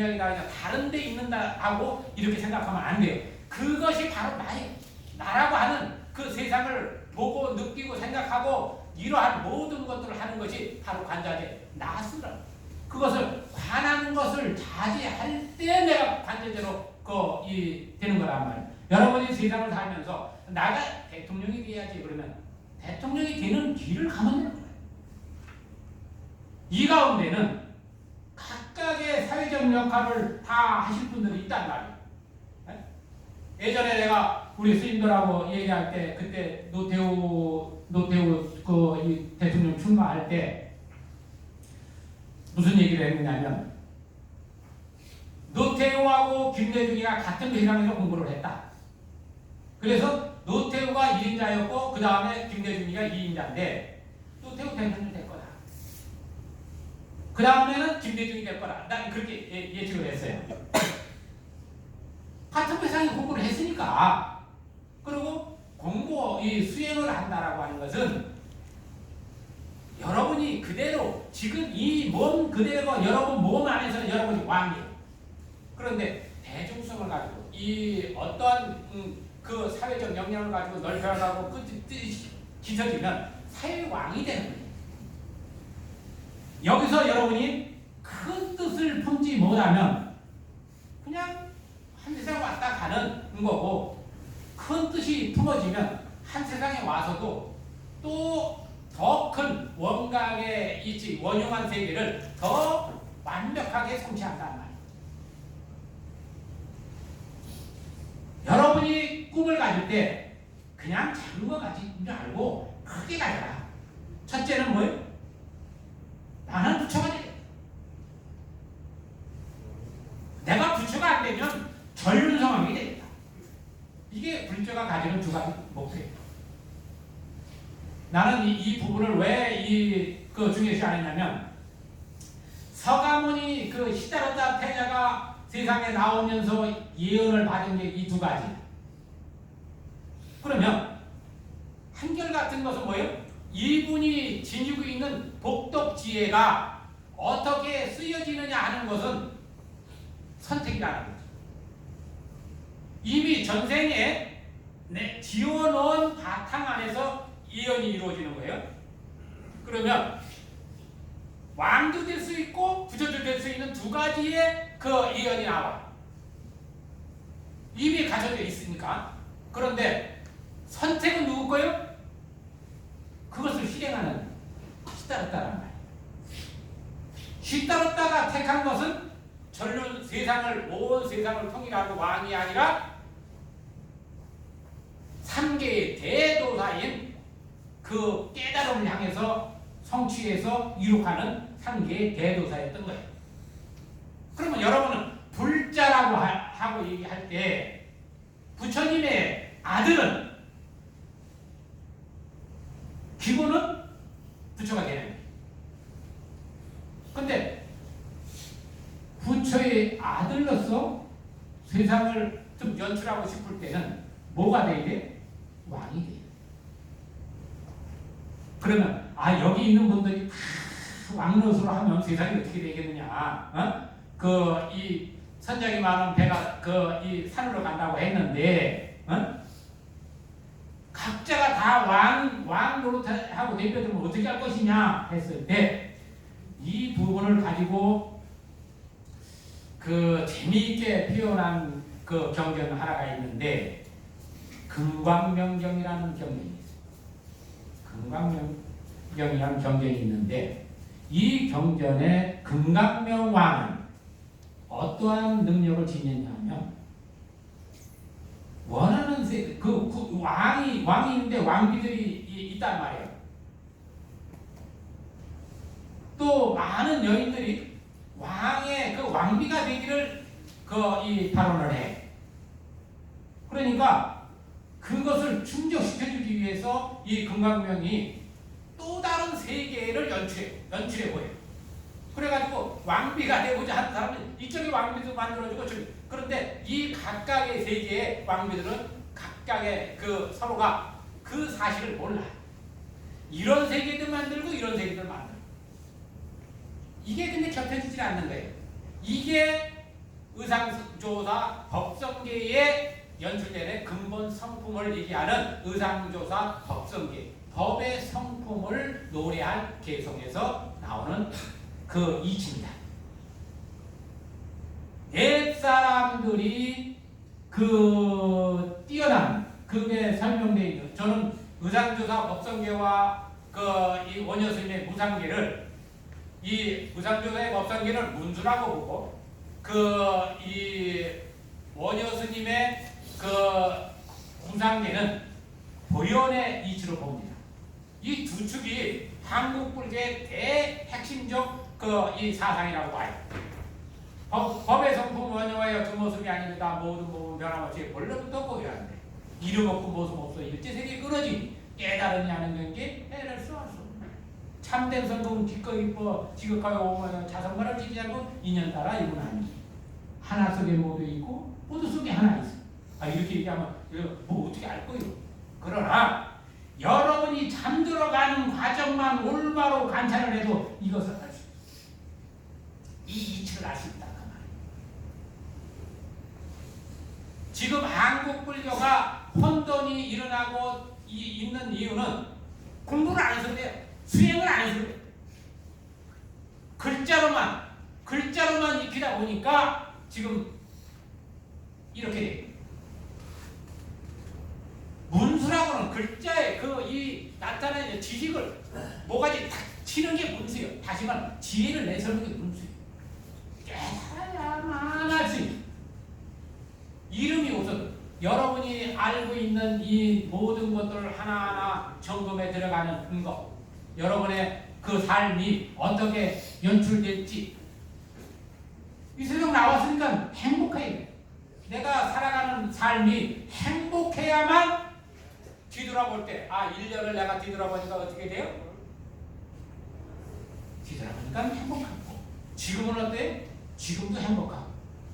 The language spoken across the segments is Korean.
인명이다 그냥 다른 데 있는다 하고 이렇게 생각하면 안 돼요. 그것이 바로 나의 나라고 하는 그 세상을 보고 느끼고 생각하고 이러한 모든 것들을 하는 것이 바로 관자재 나스라. 그것을 관하는 것을 자제할 때 내가 관자재로 그이 되는 거란 말이에요. 여러분이 세상을 살면서 나가 대통령이 돼야지 그러면 대통령이 되는 길을 가면 되는 거예요. 이 가운데는 각각의 사회적 역할을 다 하실 분들이 있단 말이에요. 예? 예전에 내가 우리 스님들하고 얘기할 때 그때 노태우 노태우 그이 대통령 출마할 때 무슨 얘기를 했느냐면 노태우하고 김대중이가 같은 회장에서 공부를 했다. 그래서 노태우가 1인자였고 그 다음에 김대중이가 2인자인데 노태우 대통령. 그 다음에는 김대중이 될 거다. 난 그렇게 예, 예측을 했어요. 같은 회사에 공부를 했으니까 그리고 공부 이 수행을 한다라고 하는 것은 여러분이 그대로 지금 이 몸 그대로 여러분 몸 안에서 여러분이 왕이에요. 그런데 대중성을 가지고 이 어떠한 음, 그 사회적 역량을 가지고 넓혀가고 그 뜻이 깃어지면 사회 왕이 되는 거예요. 여기서 여러분이 큰 뜻을 품지 못하면 그냥 한 세상 왔다 가는 거고 큰 뜻이 품어지면 한 세상에 와서도 또 더 큰 원각의 있지 원흉한 세계를 더 완벽하게 성취한단 말이에요. 여러분이 꿈을 가질 때 그냥 작은 거 가지지 말고 크게 가져라. 첫째는 뭐예요? 나는 부처가 돼. 내가 부처가 안 되면 전륜성왕이 됩니다. 이게 불교가 가지는 두 가지 목표예요. 나는 이, 이 부분을 왜 이그 중요시 하느냐면 서가모니 그 시다르다 태자가 세상에 나오면서 예언을 받은 게 이 두 가지. 그러면 한결 같은 것은 뭐예요? 이분이 지니고 있는 복덕 지혜가 어떻게 쓰여지느냐 하는 것은 선택이라는 거죠. 이미 전생에 내 지어놓은 바탕 안에서 예언이 이루어지는 거예요. 그러면 왕도 될 수 있고 부처도 될 수 있는 두 가지의 그 예언이 나와. 이미 가져져 있으니까. 그런데 선택은 누구 거예요? 그것을 실행하는 시다르다란 말이에요. 시다르다가 택한 것은 전륜 세상을 온 세상을 통일하는 왕이 아니라 삼계의 대도사인 그 깨달음을 향해서 성취해서 이룩하는 삼계의 대도사였던 거예요. 그러면 여러분은 불자라고 하, 하고 얘기할 때 부처님의 아들은 기본은 부처가 되는 거예요. 근데 부처의 아들로서 세상을 좀 연출하고 싶을 때는 뭐가 돼야 돼? 왕이 돼. 그러면 아 여기 있는 분들이 다 왕노릇으로 하면 세상이 어떻게 되겠느냐? 어? 그이 선장이 많은 배가 그 이 산으로 간다고 했는데 어? 각자가 다 왕 왕 노릇하고 대표되면 어떻게 할 것이냐 했을 때 이 부분을 가지고 그 재미있게 표현한 그 경전 하나가 있는데 금광명경이라는 경전이 있어요. 금강명경이라는 경전이 있는데 이 경전의 금강명 왕은 어떠한 능력을 지녔냐면 원하는 세, 그, 그 왕이 왕이 있는데 왕비들이 이- 있단 말이에요. 또 많은 여인들이 왕의 그 왕비가 되기를 그이 발언을 해. 그러니까 그것을 충족시켜주기 위해서 이 금강명이 또 다른 세계를 연출해, 연출해 보여요. 그래가지고 왕비가 되고자 하는 사람은 이쪽에 왕비도 만들어주고 저기 그런데 이 각각의 세계의 왕비들은 각각의 그 서로가 그 사실을 몰라. 이런 세계들 만들고 이런 세계들 만들고 이게 근데 겹쳐지질 않는 거예요. 이게 의상조사 법성계에 연출되는 근본 성품을 얘기하는 의상조사 법성계 법의 성품을 노래한 개성에서 나오는 그 이치입니다. 옛 사람들이 그 뛰어난 그게 설명되어 있는 저는 의상조사 법성계와 그이 원효스님의 무상계를 이 무상조사의 법성계를 문수라고 보고 그 이 원효 스님의 그 무상계는 보현의 이치로 봅니다. 이 두 축이 한국 불교의 대핵심적 그 이 사상이라고 봐요. 법, 법의 성품 원효와의 두 모습이 아닙니다. 모든 부분 변함없이 본래부터 한대. 이름 없고 모습 없어 일제세계 끊어지 깨달으니 하는 경계 해낼 수. 참된 성공은 기꺼이 뭐 지극하여 오면 자성만을 지지 않고 인연 따라 이건 아니지. 하나 속에 모두 있고 모두 속에 하나 있어. 아 이렇게 얘기하면 뭐 어떻게 알 거예요. 그러나 여러분이 잠들어가는 과정만 올바로 관찰을 해도 이것을 알 수 있어. 이 이치를 알 수 있다. 그. 지금 한국 불교가 혼돈이 일어나고 이, 있는 이유는 공부를 안 해서 그래요. 수행을 안 그래요. 글자로만 글자로만 익히다 보니까 지금 이렇게. 문수라고는 글자에 그이 나타내는 지식을 뭐가지 탁 치는 게 문수예요. 다시 말하면 지혜를 내세우는 게 문수예요. 깨달아야만 있는 이름이 우선 여러분이 알고 있는 이 모든 것들을 하나하나 점검에 들어가는 근거 여러분의 그 삶이 어떻게 연출될지 이 세상 나왔으니까 행복해야 돼. 내가 살아가는 삶이 행복해야만 뒤돌아볼 때, 아, 1년을 내가 뒤돌아보니까 어떻게 돼요? 뒤돌아보니까 행복하고. 지금은 어때? 지금도 행복하고.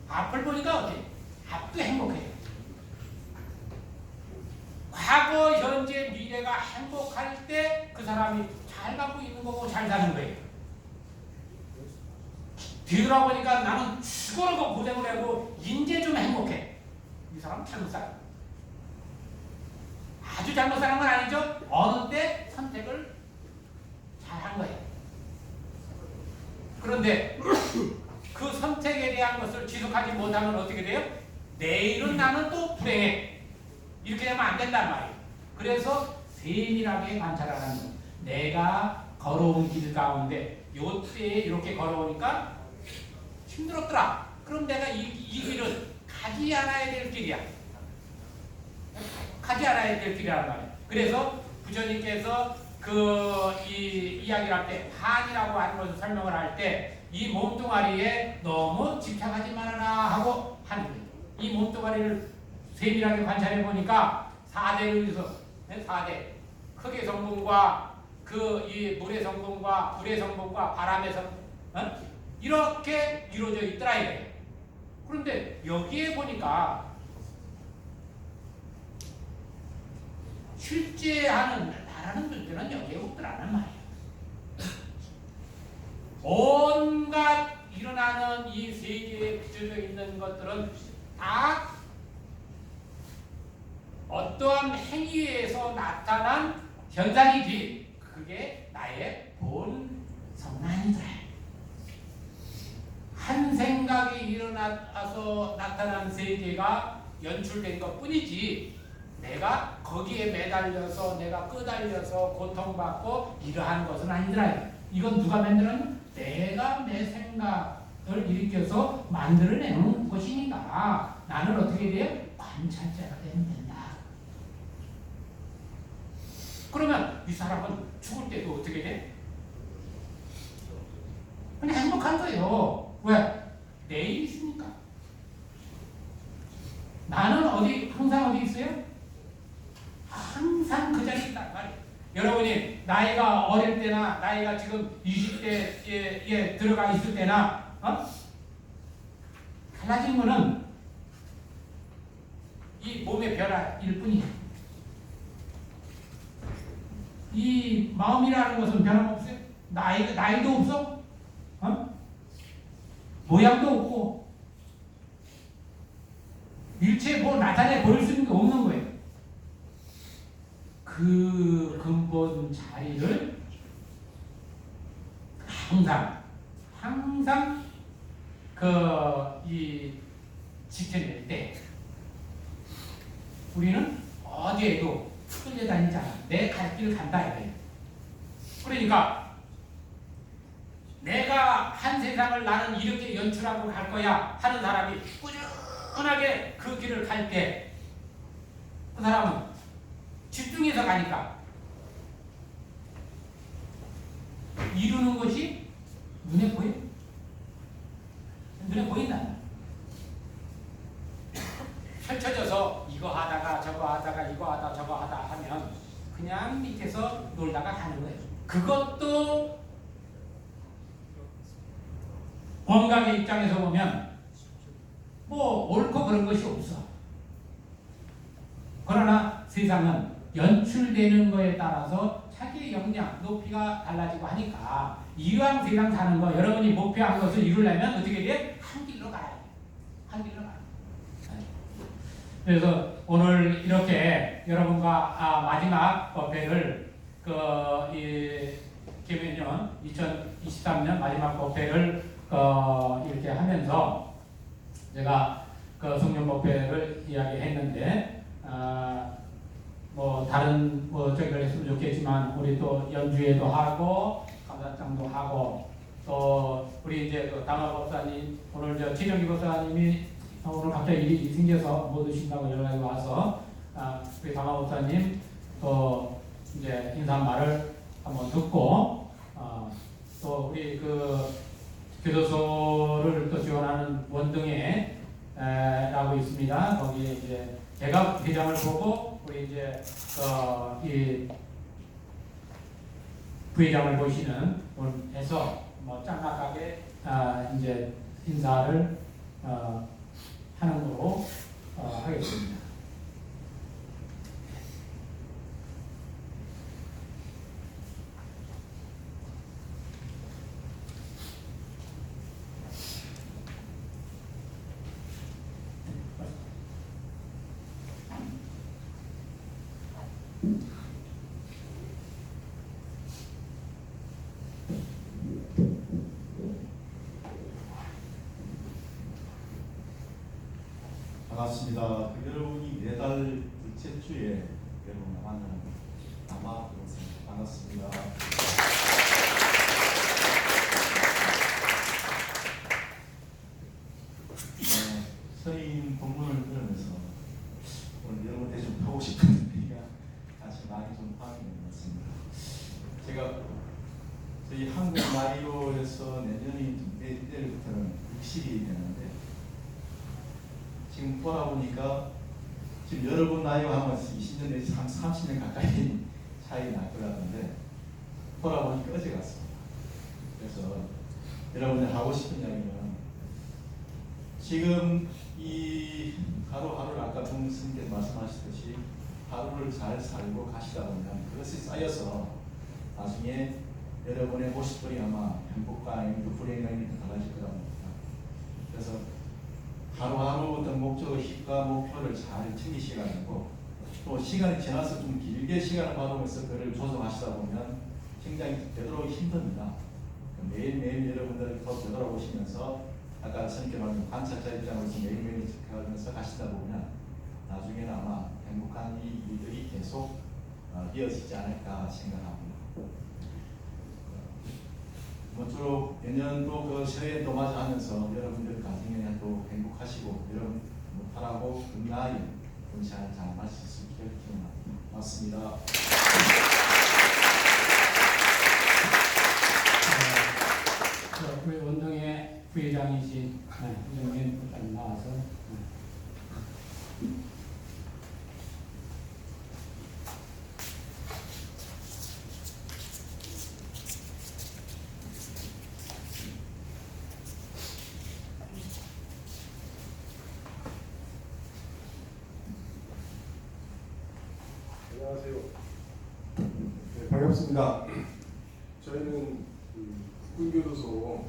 앞을 보니까 어때? 앞도 행복해요. 과거, 현재, 미래가 행복할 때 그 사람이 잘 갖고 있는 거고 잘 사는 거예요. 뒤돌아보니까 나는 죽어라고 고생을 하고 인제 좀 행복해. 이 사람 잘못 살아. 아주 잘못 사는 건 아니죠. 어느 때 선택을 잘 한 거예요. 그런데 그 선택에 대한 것을 지속하지 못하면 어떻게 돼요? 내일은 나는 또 불행해. 이렇게 되면 안 된단 말이에요. 그래서 세밀하게 관찰하는 거. 내가 걸어온 길 가운데 요때 이렇게 걸어오니까 힘들었더라. 그럼 내가 이, 이 길은 가지 않아야 될 길이야. 가지 않아야 될 길이란 말이야. 그래서 부처님께서 그 이 이야기를 할때 한이라고 하는 것을 설명을 할 때 이 몸뚱아리에 너무 집착하지 말아라 하고 하는 거예요. 이 몸뚱아리를 세밀하게 관찰해 보니까 4대를 위해서 4대 흙의 성분과 그 이 물의 성분과 불의 성분과 바람의 성분 어? 이렇게 이루어져 있더라 이거예요. 그런데 여기에 보니까 실제 하는 나라는 존재는 여기에 없더라는 말이에요. 온갖 일어나는 이 세계에 빚어져 있는 것들은 다 어떠한 행위에서 나타난 현상이지 그게 나의 본 성난이더라. 한 생각이 일어나서 나타난 세계가 연출된 것 뿐이지 내가 거기에 매달려서 내가 끄달려서 고통받고 이러한 것은 아니더라. 이건 누가 만들었냐? 내가 내 생각을 일으켜서 만들어내는 것이니까 나는 어떻게 돼요? 관찰자가 된다. 그러면 이 사람은 죽을 때도 어떻게 돼? 그냥 행복한 거예요. 왜? 내일 있으니까. 나는 어디 항상 어디 있어요? 항상 그 자리에 있단 말이에요. 여러분이 나이가 어릴 때나 나이가 지금 20대에 들어가 있을 때나 어? 달라진 거는 이 몸의 변화일 뿐이야. 이 마음이라는 것은 변함없어요. 나이, 나이도 없어. 어? 모양도 없고 일체에 뭐 나타내 보일 수 있는 게 없는 거예요. 그 근본 자리를 항상 항상 그이 지켜낼 때 우리는 어디에도 끌려다니지 않아. 내 갈 길을 간다 이거예요. 그러니까 내가 한 세상을 나는 이렇게 연출하고 갈 거야 하는 사람이 꾸준하게 그 길을 갈 때 그 사람은 집중해서 가니까 이루는 것이 눈에 보여. 눈에 보인다. 펼쳐져서 이거 하다가 저거 하다가 이거 하다 저거 하다 하면 그냥 밑에서 놀다가 가는 거예요. 그것도 건강의 입장에서 보면 뭐 옳고 그런 것이 없어. 그러나 세상은 연출되는 거에 따라서 자기의 역량, 높이가 달라지고 하니까 이왕 세상 사는 거 여러분이 목표한 것을 이루려면 어떻게 돼? 한 길로 가야 돼. 한 길로 가야 돼. 그래서 오늘 이렇게 여러분과 아, 마지막 법회를 그이 개면년 2023년 마지막 법회를 어, 이렇게 하면서 제가 그 성령 법회를 이야기했는데 아, 뭐 다른 뭐 저기를 했으면 좋겠지만 우리 또 연주회도 하고 감사장도 하고 또 우리 이제 그 담화 법사님 오늘 저 최정기 법사님이 오늘 갑자기 일이 생겨서 못 오신다고 연락이 와서 아, 우리 담화 법사님 또 이제 인사 말을 한번 듣고 어, 또 우리 그 교도소를 또 지원하는 원등에 에, 라고 있습니다. 거기에 이제 제가 회장을 보고 우리 이제 어, 이 부회장을 보시는 분에서 뭐 짤막하게 아, 이제 인사를 어, 하는 거로 어, 하겠습니다. 그 여러분이 매달 둘째 주에 여러분 만나는 아마 그렇습니다. 반갑습니다. 네, 서인 본문을 들으면서 오늘 여러분한테 좀 하고 싶은 얘기가 사실 많이 좀 파악이 된것 같습니다. 제가 저희 한국 나이로 해서 내년이 내- 내일부터는 60이 되는데 지금 돌아 보니까 지금 여러분 나이와 하면 20년 내지 30년 가까이 차이 날것 같은데 돌아보니까 어제 같습니다. 그래서 여러분들 하고 싶은 이야기는 지금 이 하루하루를 아까 동생께서 말씀하셨듯이 하루를 잘 살고 가시다 보면 그것이 쌓여서 나중에 여러분의 모습들이 아마 행복과 아니면 불행과 달라질 거라고 봅니다. 그래서 하루하루 어떤 목적의 힘과 목표를 잘 챙기시야 되고 또 시간이 지나서 좀 길게 시간을 받으면서 그를 조정하시다 보면 굉장히 되도록 힘듭니다. 매일매일 여러분들 더 되돌아보시면서 아까 선생님께 말한 관찰자 입장으로서 매일매일 지켜가면서 가시다 보면 나중에는 아마 행복한 이 일들이 계속 어, 이어지지 않을까 생각합니다. 모쪼록 내년도 그 새해도 맞이하면서 여러분들 가정에 또 행복하시고 여러분 무탈하고 건강하게 본시간을 잘 마실 수 있게 기원합니다. 맞습니다. 네, 우리 원동의 부회장이신 네, 이정민 부장님 나와서 네. 안녕하세요. 네, 반갑습니다. 저희는 그 국군교도소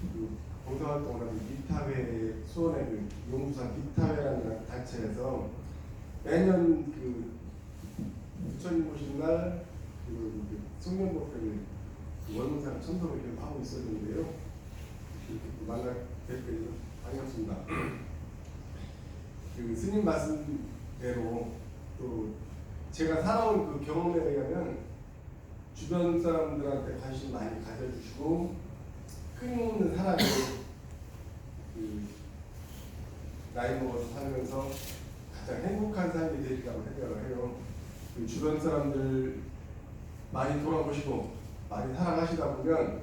그 봉사활동을 하는 이탑에 수원의 그 용두산 비타회라는 단체에서 매년 그 부처님 오신 날 그리고 그 송년법회를 그 월문산 천도를 하고 있었는데요. 만나 뵙게 반갑습니다. 그 스님 말씀대로 또 제가 살아온 그 경험에 의하면 주변 사람들한테 관심 많이 가져주시고 끊임없는 사랑이 그 나이 먹어서 살면서 가장 행복한 삶이 되리라고 생각을 해요. 그 주변 사람들 많이 돌아보시고 많이 사랑하시다 보면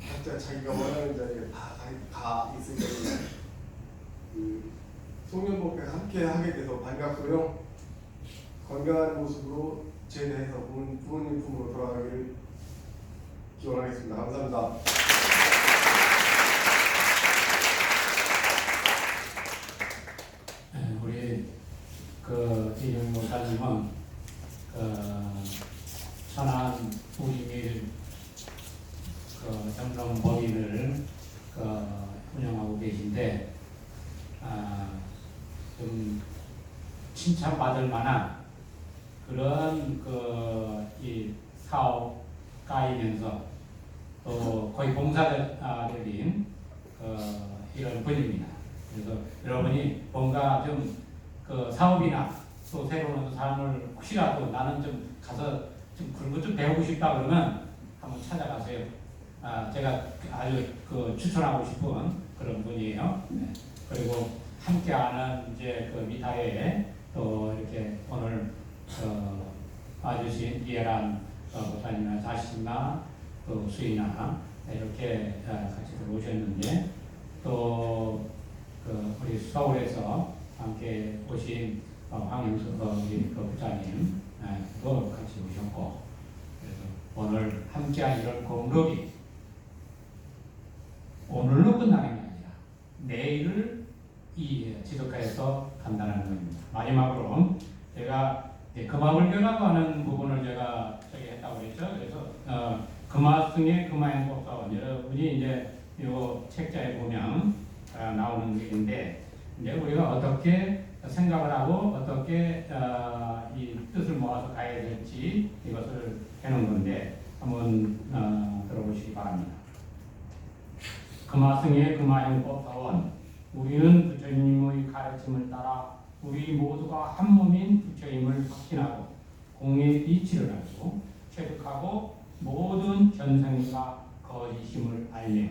각자 자기가 원하는 자리에 다 가, 때는 그 송년복에 함께 하게 돼서 반갑고요. 건강한 모습으로 제대해서 부모- 부모님 품으로 돌아가기를 기원하겠습니다. 감사합니다. 예, 우리 그 이영 목사님은 그 천안 우리밀 그 점점 법인을 그 운영하고 계신데 아, 좀 칭찬받을 만한 그런 그이 사업 가이면서 또 거의 봉사자들인 그 이런 분입니다. 그래서 여러분이 뭔가 좀 그 사업이나 또 새로운 삶을 혹시라도 나는 좀 가서 좀 그런 것 좀 배우고 싶다 그러면 한번 찾아가세요. 아, 제가 아주 그 추천하고 싶은 그런 분이에요. 네. 그리고 함께하는 이제 그 미타에 또 이렇게 오늘 어, 와주신 이해란 어, 목사님이나 자신이나 또 수이나 이렇게 어, 같이 들어오셨는데 또 그 우리 서울에서 함께 오신 어, 황영수 어, 그 부장님 예, 또 같이 오셨고 그래서 오늘 함께한 이런 공덕이 오늘로 끝나는 게 아니라 내일을 이 지속해서 간다는 겁니다. 마지막으로 제가 이제 금화불교라고 하는 부분을 제가 저기 했다고 그랬죠. 그래서 어, 금화승의 금화행복사원 여러분이 이제 이 책자에 보면 어, 나오는 게 있는데 이제 우리가 어떻게 생각을 하고 어떻게 어, 이 뜻을 모아서 가야 될지 이것을 해놓은 건데 한번 어, 들어보시기 바랍니다. 금화승의 금화행법 사원 우리는 부처님의 가르침을 따라 우리 모두가 한 몸인 부처님을 확신하고 공의 이치를 알고 체득하고 모든 견성이가 거짓임을 알며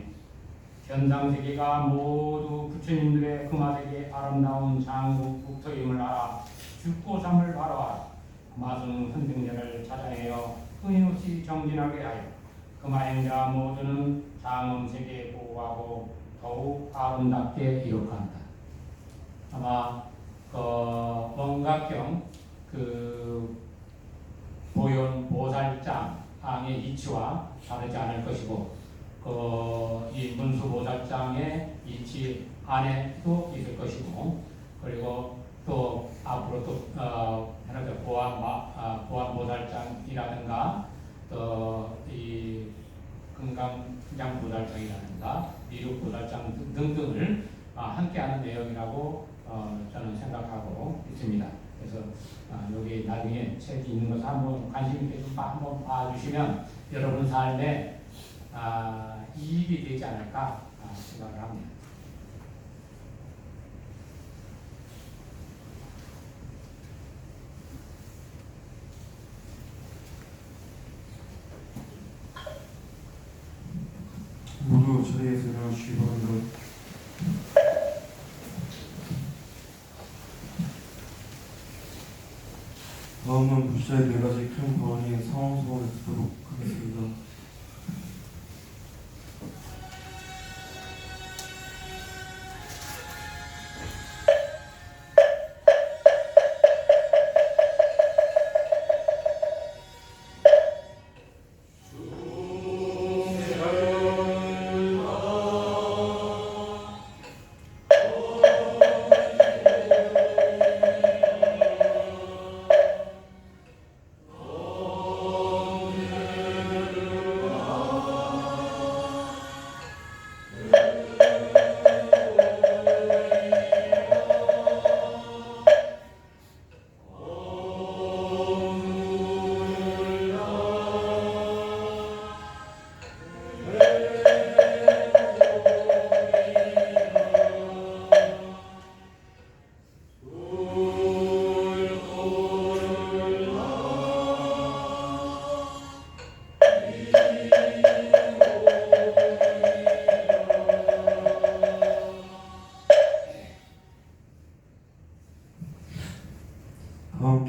현상 세계가 모두 부처님들의 금화세계의 아름다운 장국 국토임을 알아 죽고 잠을 바로하라 마승 선생자를 찾아내어 끊임없이 정진하게 하여 금화행자 모두는 장엄세계에 보호하고 더욱 아름답게 이룩한다. 아마 그 원각경 그 보현 보살장의 이치와 다르지 않을 것이고 그 이 문수 보살장의 이치 안에도 있을 것이고 그리고 또 앞으로 또 어, 보안 마- 아, 보안 보살장이라든가 또이 금강장 보살장이라든가 미륵 보살장 등- 등등을 아, 함께하는 내용이라고 어, 저는 생각하고 있습니다. 그래서 아, 여기 나중에 책이 있는 것을 한번 관심 있게 한번 봐주시면 여러분 삶에 아, 이익이 되지 않을까 아, 생각을 합니다. 모두 자리에서 일어나주시기 바랍니다. 다음은 부자의 네 가지 큰 권한인 상황 소원을 듣도록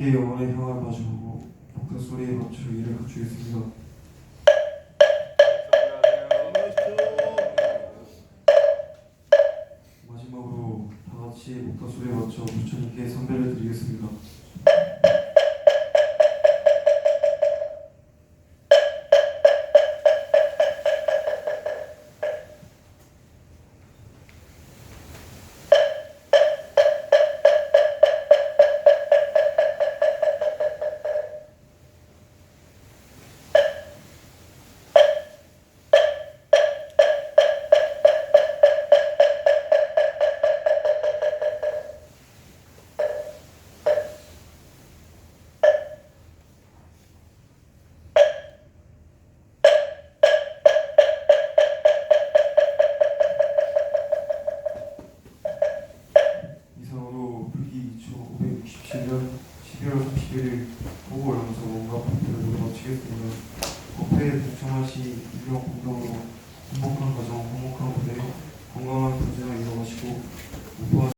함께 영원